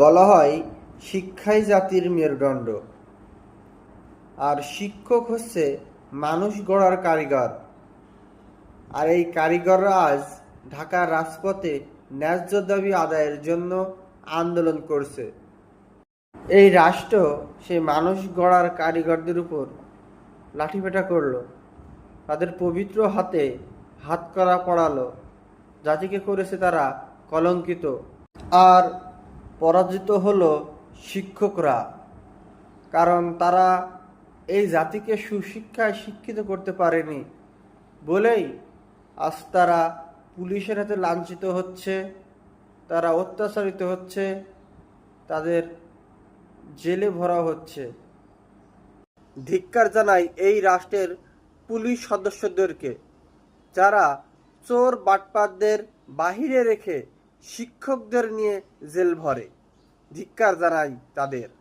বলা হয়, শিক্ষাই জাতির মেরুদণ্ড। আর শিক্ষক হচ্ছে মানুষ গড়ার কারিগর। আর এই কারিগররা আজ ঢাকার রাজপথে ন্যায্য দাবি আদায়ের জন্য আন্দোলন করছে। এই রাষ্ট্র সেই মানুষ গড়ার কারিগরদের উপর লাঠিপেটা করল। তাদের পবিত্র হাতে হাত করা পড়ালো জাতিকে করেছে তারা কলঙ্কিত। আর পরাজিত হলো শিক্ষকরা, কারণ তারা এই জাতিকে সুশিক্ষায় শিক্ষিত করতে পারেনি বলেই আজ তারা পুলিশের হাতে লাঞ্ছিত হচ্ছে, তারা অত্যাচারিত হচ্ছে, তাদের জেলে ভরা হচ্ছে। ধিক্কার জানাই এই রাষ্ট্রের পুলিশ সদস্যদেরকে, যারা চোর বাটপাতদের বাহিরে রেখে শিক্ষকদের নিয়ে জেল ভরে ধিক্কার জানাই তাদের।